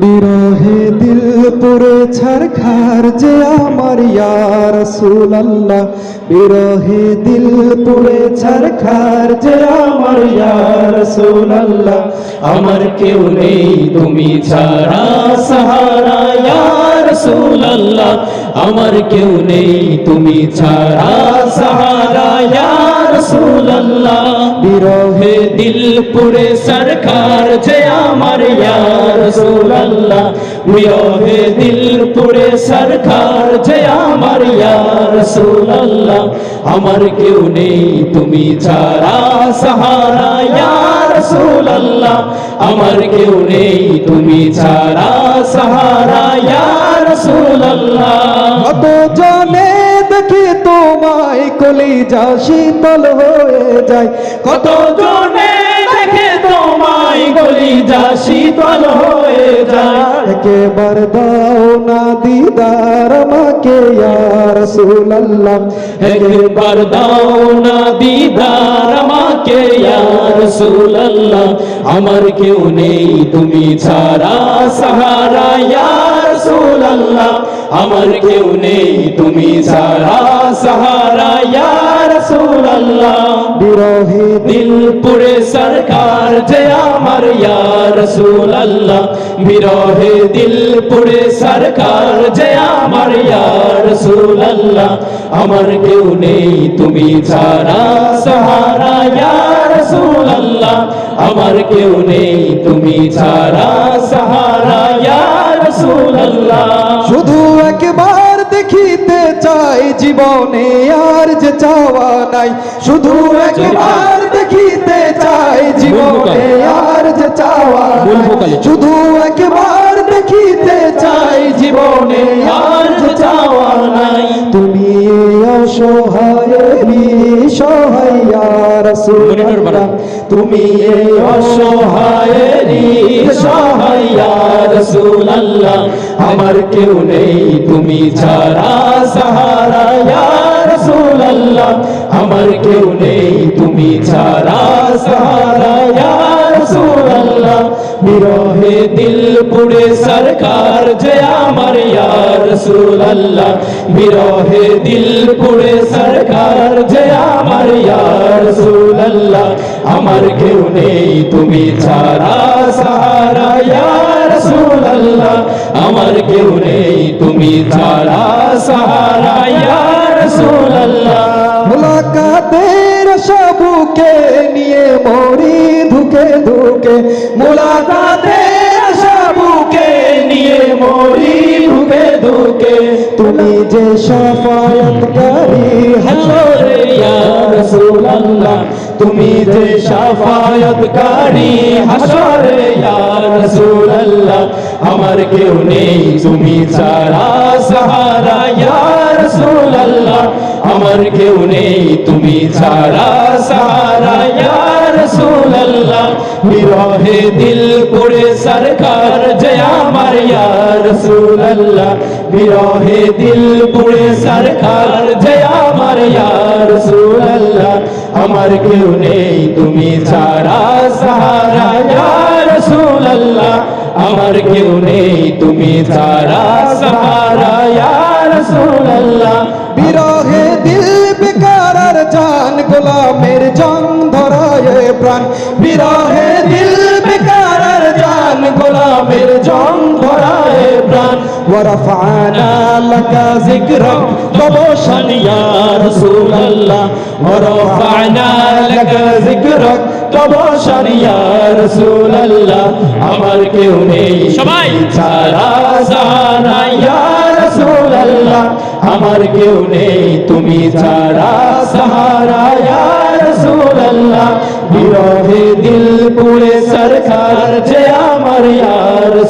বিরহে দিল পুরে ছারখার যে আমার ইয়ার বিরহে দিল পুরে ছারখার যে আমার ইয়ার আমার কেউ নেই তুমি ছাড়া সাহারা ইয়ার আমার কেউ নেই তুমি ছাড়া সাহারা ইয়ার রাসূলুল্লাহ। বিরহে দিল পুরে সরকার যে আমার ইয়ার রাসূলুল্লাহ। বিরহে দিল পুরে সরকার যে আমার ইয়ার রাসূলুল্লাহ। আমার কেউ নেই, তুমি ছাড়া সাহারা ইয়ার রাসূলুল্লাহ। আমার কেউ নেই, তুমি ছাড়া সাহারা ইয়ার রাসূলুল্লাহ। কত জনে দেখি তোমায় কলিজা শীতল হয়ে যায়। কত জনে যা শীতল হয়ে যায়। একেবার দাও না দিদার আমাকে ইয়ার সুলাল্লাহ একবার দাও না দিদার আমাকে রাসূলুল্লাহ। আমার কেউ নেই তুমি ছাড়া সাহারা ইয়া রাসূলুল্লাহ। আমার কেউ নেই তুমি ইয়া রাসূলুল্লাহ বিরহে দিল পুরে সরকার যে আমার ইয়া রাসূলুল্লাহ। আমার কেউ নেই তুমি ছাড়া সাহারা ইয়া রাসূলুল্লাহ। আমার কেউ নেই তুমি ছাড়া সাহারা ইয়া রাসূলুল্লাহ। শুধু একবার দেখিতে চাই জীবনে আর যে চাওয়া নাই। শুধু একবার দেখিতে চাই জীবনে আর চাওয়া। শুধু একবার দেখিতে চাই জীবনে আর চাওয়া নাই। তুমি সহায়া তুমি আমার কেউ নেই। তুমি ছাড়া সাহারা ইয়া আমার কেউ নেই। তুমি ছাড়া সাহারা রাসূলুল্লাহ বিরহে দিল পুরে সরকার আমার রাসূলুল্লাহ। বিরহে দিল পুরে সরকার আমার আমার কেউ নেই তুমি ছাড়া, সাহারা ইয়া রাসূলুল্লাহ। আমার কেউ নেই তুমি ছাড়া, সাহারা ইয়া রাসূলুল্লাহ। মুলাকাতের সবুকে নিয়ে মরি ধুকে ধুকে মুলাকাতের সবুকে নিয়ে মরি ধুকে ধুকে তুমি যে সফায়তকারী হাসরে ইয়া রাসূলুল্লাহ। তুমি যে শাফায়াতকারী হাসরে ইয়া রাসূলুল্লাহ। আমার কেউ নেই, তুমি ছাড়া সাহারা, ইয়া রাসূলুল্লাহ। আমার কেউ নেই, তুমি ছাড়া সাহারা। ইয়া রাসূলুল্লাহ বিরহে দিল পুরে সরকার যে আমার ইয়া রাসূলুল্লাহ বিরহে দিল পুরে সরকার যে আমার ইয়া রাসূলুল্লাহ আমার কেউ নেই তুমি ছাড়া সাহারা ইয়া রাসূলুল্লাহ আমার কেউ নেই তুমি ছাড়া সাহারা ইয়া রাসূলুল্লাহ বিরহে দিল বেকারার জান গোলামের জং ধরায় প্রাণ বিরহে জং ধরায় প্রাণ ورفعنا لك ذكرك طبوشا يا رسول الله ورفعنا لك ذكرك طبوشا يا رسول الله আমার কেউ নেই সবাই ছাড়া সারা ইয়া রাসূল আল্লাহ আমার কেউ নেই তুমি ছাড়া সাহারা ইয়া রাসূল আল্লাহ বিরহে দিল পুরে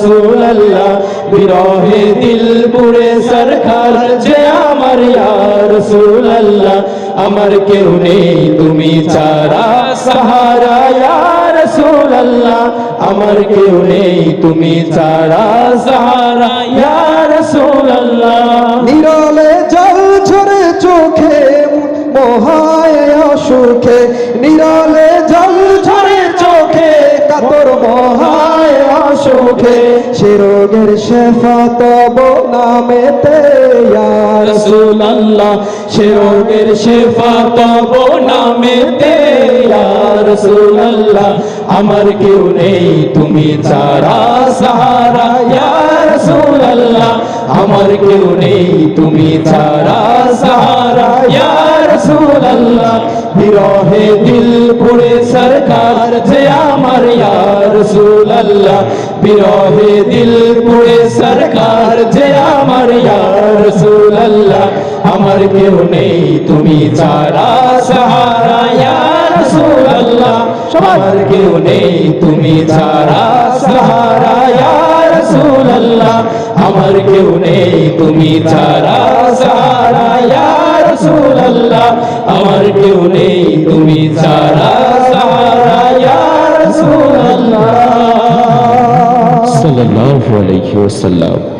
রাসূল বিরহে দিল পুরে সরকার যে আমার রাসূল আমার কেউ নেই, তুমি চারা সাহারা ইয়া রাসূল আমার কেউ নেই, তুমি চারা সাহারা ইয়া রোগের শেফা তব নামেতে রসুল্লাহ সে রোগের শেফা তব নামেতে রসুল্লাহ আমার কেউ নেই, তুমি চারা সাহারা রসুল্লাহ আমার কেউ নেই তুমি ছাড়া সাহারা। ইয়া বিরহে দিল পুরে সরকার যে আমার ইয়া বিরহে দিল পুরে সরকার যে আমার ইয়া আমার কেউ নেই তুমি ছাড়া সাহারা। ইয়া আমার কেউ নেই তুমি ছাড়া সাহারা। ইয়া রসুল্লাহ আমার কেউ নেই, তুমি ছাড়া সারা। রসুল্লাহ আমার কেউ নেই, তুমি ছাড়া সারা। রসুল্লাহ সাল্লাল্লাহু আলাইহি ওয়াসাল্লাম।